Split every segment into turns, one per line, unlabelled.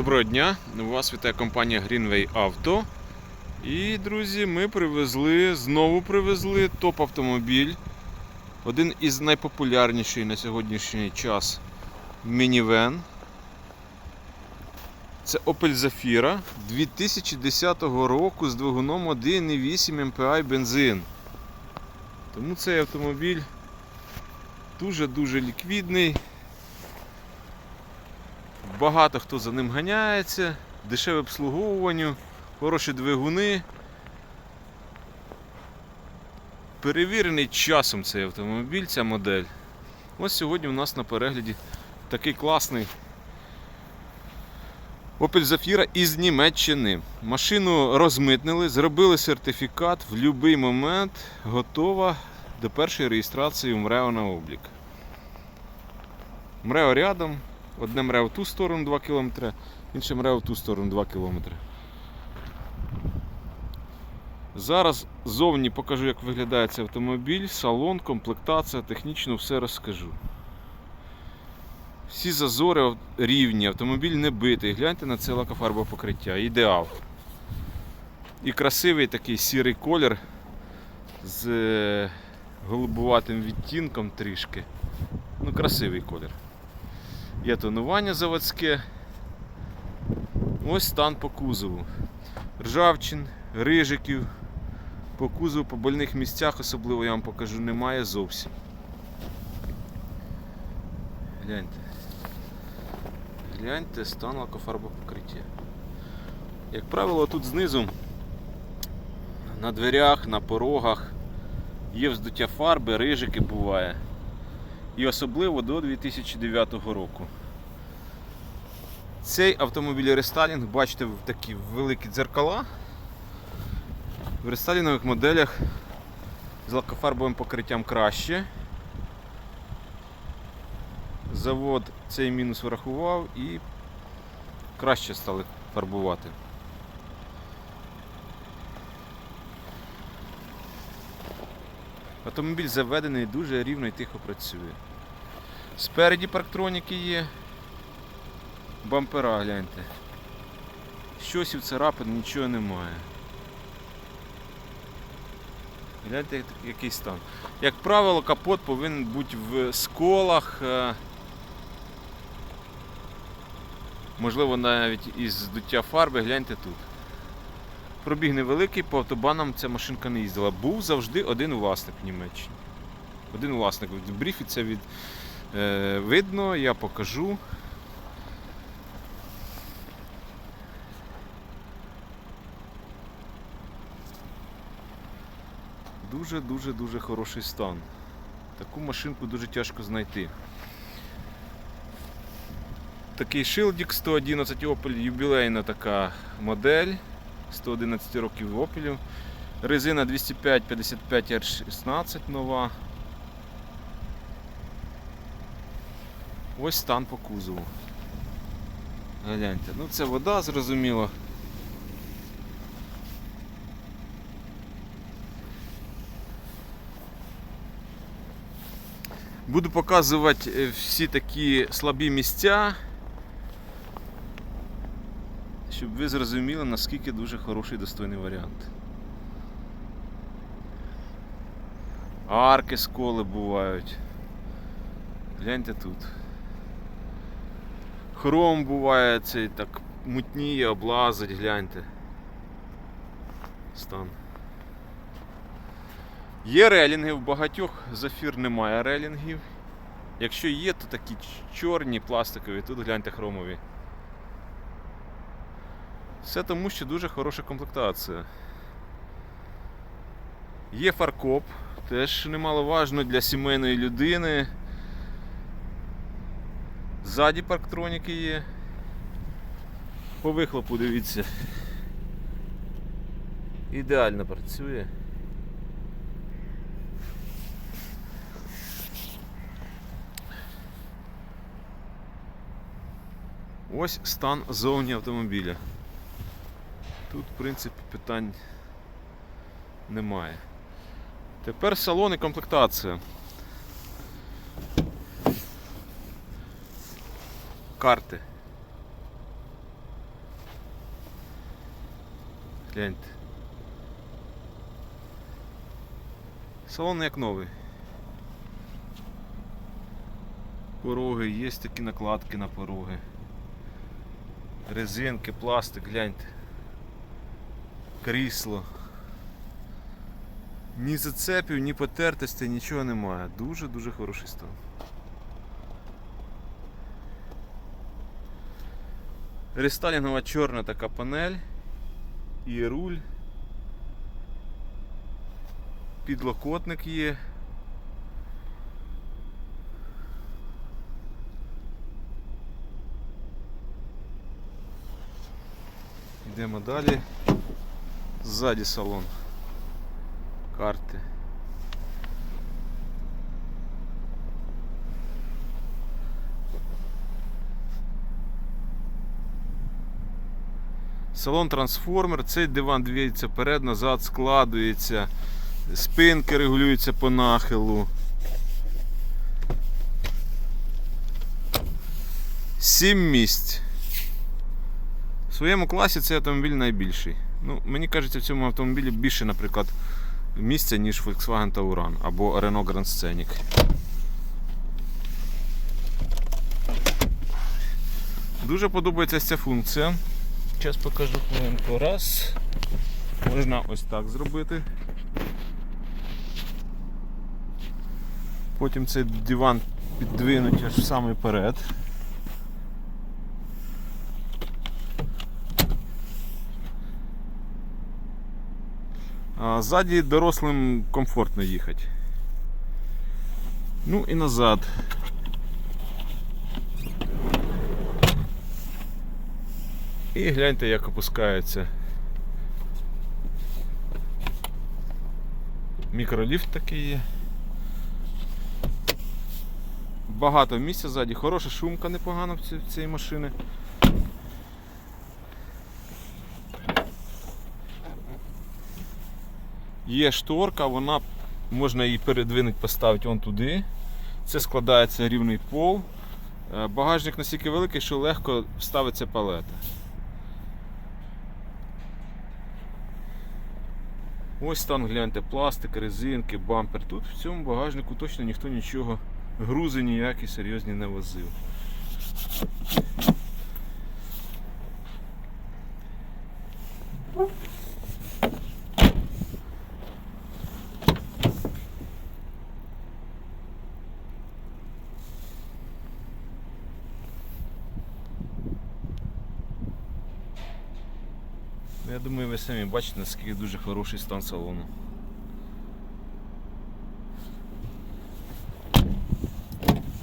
Доброго дня! Вас вітає компанія Greenway Auto. І, друзі, ми привезли, знову привезли топ-автомобіль. Один із найпопулярніших на сьогоднішній час мінівен. Це Opel Zafira 2010 року з двигуном 1,8 MPI бензин. Тому цей автомобіль дуже-дуже ліквідний. Багато хто за ним ганяється, дешеве обслуговування, хороші двигуни. Перевірений часом цей автомобіль, ця модель. Ось сьогодні у нас на перегляді такий класний Opel Zafira із Німеччини. Машину розмитнили, зробили сертифікат в будь-який момент, готова до першої реєстрації в МРЕО на облік. МРЕО рядом, Одне мре в ту сторону 2 км, інше мре ту сторону 2 км. Зараз зовні покажу, як виглядає цей автомобіль, салон, комплектація, технічно все розкажу. Всі зазори рівні, автомобіль не битий. Гляньте на це лакофарбове покриття. Ідеал. І красивий такий сірий колір з е, голубуватим відтінком трішки. Ну, красивий колір. Є тонування заводське. Ось стан по кузову. Ржавчин, рижиків. По кузову, по больних місцях, особливо я вам покажу, немає зовсім. Гляньте. Гляньте стан лакофарбопокриття. Як правило, тут знизу на дверях, на порогах є вздуття фарби, рижики буває і особливо до 2009 року. Цей автомобіль рестайлінг, бачите, в такі великі дзеркала. В рестайлінгових моделях з лакофарбовим покриттям краще. Завод цей мінус врахував і краще стали фарбувати. Автомобіль заведений дуже рівно і тихо працює. Спереді парктроніки є. Бампера гляньте. Щось у царапин нічого немає. Гляньте, як- який стан. Як правило, капот повинен бути в сколах. е, Можливо, навіть із здуття фарби, гляньте тут. Пробіг невеликий, по автобанам ця машинка не їздила. Був завжди один власник в Німеччині. Один власник. В бріфі це від, видно, я покажу. Дуже-дуже дуже хороший стан. Таку машинку дуже тяжко знайти. Такий шилдік 111 Opel, юбілейна така модель. 111 років Opel. Резина 205 55 R16 нова. Ось стан по кузову. Гляньте, ну це вода, зрозуміло. Буду показувати е, всі такі слабі місця, щоб ви зрозуміли, наскільки дуже хороший достойний варіант. Арки сколи бувають. Гляньте тут. Хром буває цей так мутніє, облазить, гляньте. Стан. Є релінги, в багатьох зафір немає релінгів. Якщо є, то такі чорні, пластикові, тут гляньте хромові. Все тому, що дуже хороша комплектація. Є фаркоп, теж немаловажно для сімейної людини. Ззаді парктроніки є. По вихлопу дивіться. Ідеально працює. Ось стан зовні автомобіля. Тут, в принципі, питань немає. Тепер салон і комплектація. карти. Гляньте. Салон як новий. Пороги, є такі накладки на пороги. Резинки, пластик, гляньте. Крісло. Ні зацепів, ні потертостей, нічого немає. Дуже-дуже хороший стан. Рестайлінгова чорна така панель і руль. Підлокотник є. Йдемо далі. Ззаді салон. Карти. Салон трансформер, цей диван двіється вперед, назад, складується, спинки регулюються по нахилу. Сім місць. В своєму класі цей автомобіль найбільший. Ну, мені кажеться, в цьому автомобілі більше, наприклад, місця, ніж Volkswagen Tauran або Renault Grand Scenic. Дуже подобається ця функція. Зараз покажу хвилинку. Раз. Можна ось так зробити. Потім цей диван піддвинуть аж в самий перед. А ззаді дорослим комфортно їхати. Ну і назад. І гляньте, як опускається. Мікроліфт такий є. Багато місця ззаді, хороша шумка непогана в ці- цієї машини. Є шторка, вона можна її передвинути, поставити вон туди. Це складається рівний пол. Е, Багажник настільки великий, що легко ставиться палета. Ось там гляньте, пластик, резинки, бампер. Тут в цьому багажнику точно ніхто нічого, грузи ніякі серйозні не возив. Думаю, ви самі бачите, наскільки дуже хороший стан салону.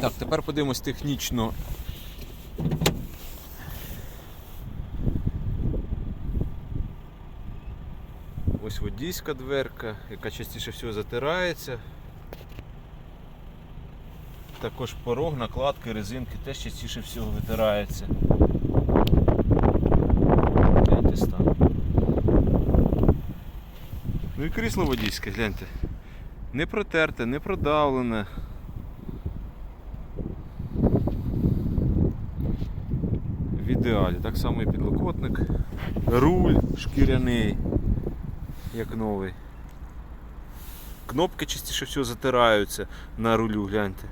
Так, тепер подивимось технічно. Ось водійська дверка, яка частіше всього затирається. Також порог, накладки, резинки теж частіше всього витираються. Гляньте стан. Ну і крісло водійське, гляньте. Не протерте, не продавлене. В ідеалі. Так само і підлокотник. Руль шкіряний, як новий. Кнопки частіше всього затираються на рулю, гляньте.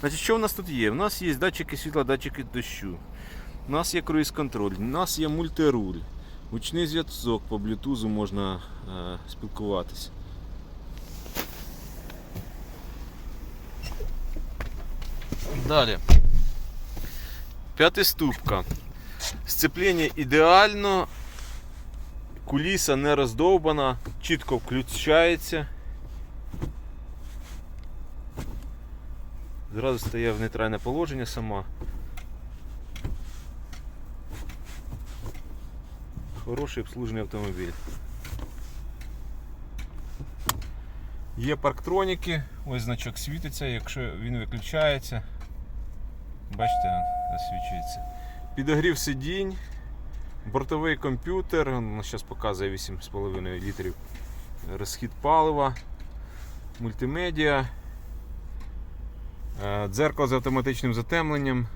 Значить, що в нас тут є? У нас є датчики світла, датчики дощу. У нас є круїз контроль, у нас є мультируль. Гучний зв'язок по блютузу можна е, спілкуватися. Далі. П'ятиступка. Сцеплення ідеально, куліса не роздовбана, чітко включається. Зразу стає в нейтральне положення сама. Хороший обслужений автомобіль. Є парктроніки, ось значок світиться, якщо він виключається, бачите, освічується. Підогрів сидінь, бортовий комп'ютер, зараз показує 8,5 літрів розхід палива, мультимедіа, е, дзеркало з автоматичним затемленням.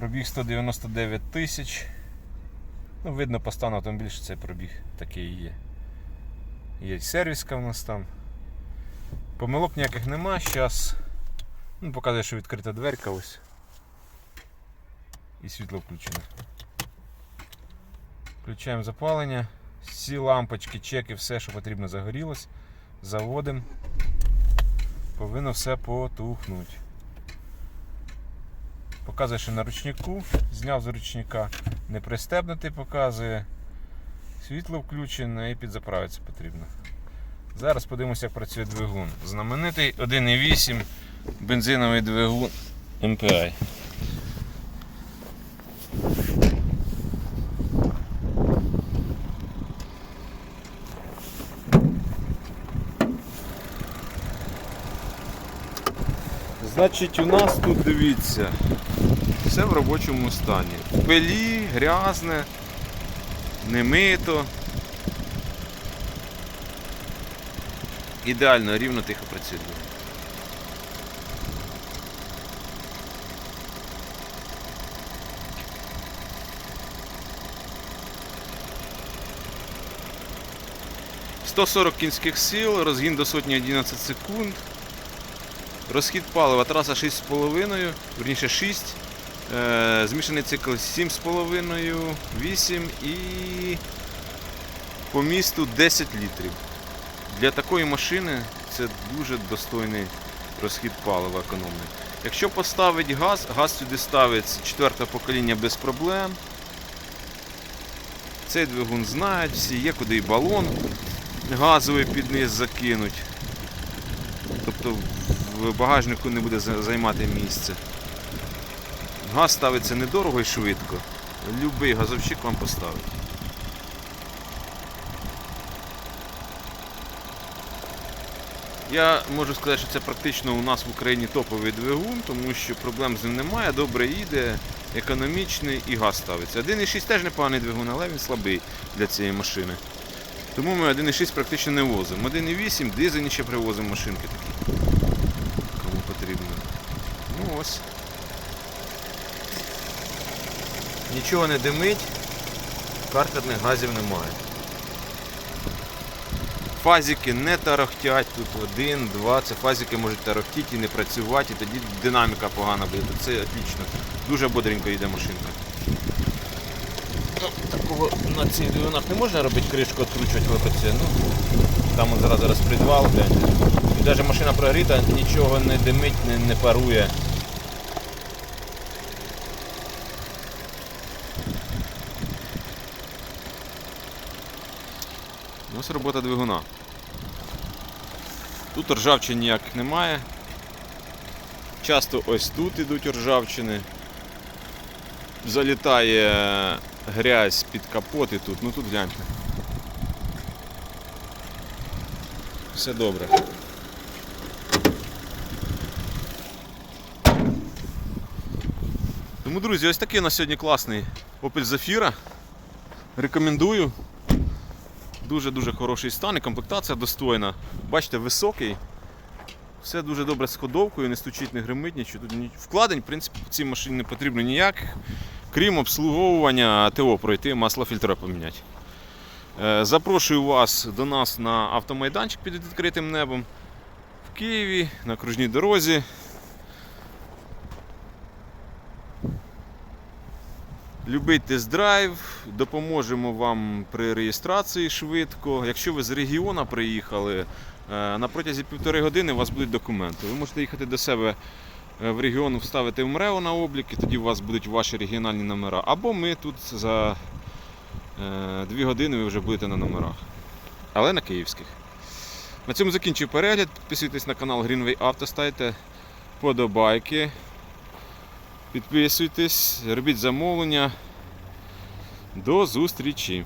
Пробіг 199 тисяч. Ну, видно по стану автомобіля, що цей пробіг такий є. Є сервіска в нас там. Помилок ніяких нема. Зараз ну, показує, що відкрита дверка ось. І світло включене. Включаємо запалення. Всі лампочки, чеки, все, що потрібно, загорілось. Заводимо. Повинно все потухнути. Показує, що на ручнику, зняв з ручника, не пристебнутий показує. Світло включене і підзаправитися потрібно. Зараз подивимося, як працює двигун. Знаменитий 1,8 бензиновий двигун MPI. Значить, у нас тут дивіться, все в робочому стані. В пилі, грязне, не мито. Ідеально, рівно тихо працює. двигун. «140 кінських сил, розгін до сотні 11 секунд. Розхід палива траса 6,5, верніше 6. Е, змішаний цикл 7,5, 8 і по місту 10 літрів. Для такої машини це дуже достойний розхід палива економний. Якщо поставити газ, газ сюди ставиться четверте покоління без проблем. Цей двигун знають всі, є куди і балон газовий під низ закинуть. Тобто в багажнику не буде займати місце. Газ ставиться недорого і швидко. Любий газовщик вам поставить. Я можу сказати, що це практично у нас в Україні топовий двигун, тому що проблем з ним немає, добре їде, економічний і газ ставиться. 1,6 теж непоганий двигун, але він слабий для цієї машини. Тому ми 1,6 практично не возимо. 1,8 дизельні ще привозимо машинки такі. Ось. Нічого не димить, картерних газів немає. Фазики не тарахтять, тут один, два, це фазики можуть тарахтіти і не працювати, і тоді динаміка погана буде. Це отлично. Дуже бодренько йде машинка. Ну, Такого на цих двигунах не можна робити кришку відкручувати, коли працює. Ну, там зараз підвал. І навіть машина прогріта, нічого не димить, не, не парує. Ось робота двигуна. Тут ржавчин ніяких немає. Часто ось тут ідуть ржавчини. Залітає грязь під капот і тут. Ну тут гляньте. Все добре. Тому, друзі, ось такий у нас сьогодні класний Opel Zafira. Рекомендую. Дуже-дуже хороший стан і комплектація достойна. Бачите, високий. Все дуже добре з ходовкою, не стучить, не гримить, нічого. Тут Вкладень, в принципі, цій машині не потрібно ніяких, крім обслуговування ТО пройти, масло фільтра поміняти. Е, Запрошую вас до нас на автомайданчик під відкритим небом в Києві на окружній дорозі. Любий тест-драйв, допоможемо вам при реєстрації швидко. Якщо ви з регіону приїхали, е, на протязі півтори години у вас будуть документи. Ви можете їхати до себе е, в регіон, вставити МРЕО на облік, і тоді у вас будуть ваші регіональні номера. Або ми тут за е, дві години ви вже будете на номерах. Але на київських. На цьому закінчую перегляд. Підписуйтесь на канал Greenway Auto, ставте подобайки. Підписуйтесь, робіть замовлення. До зустрічі!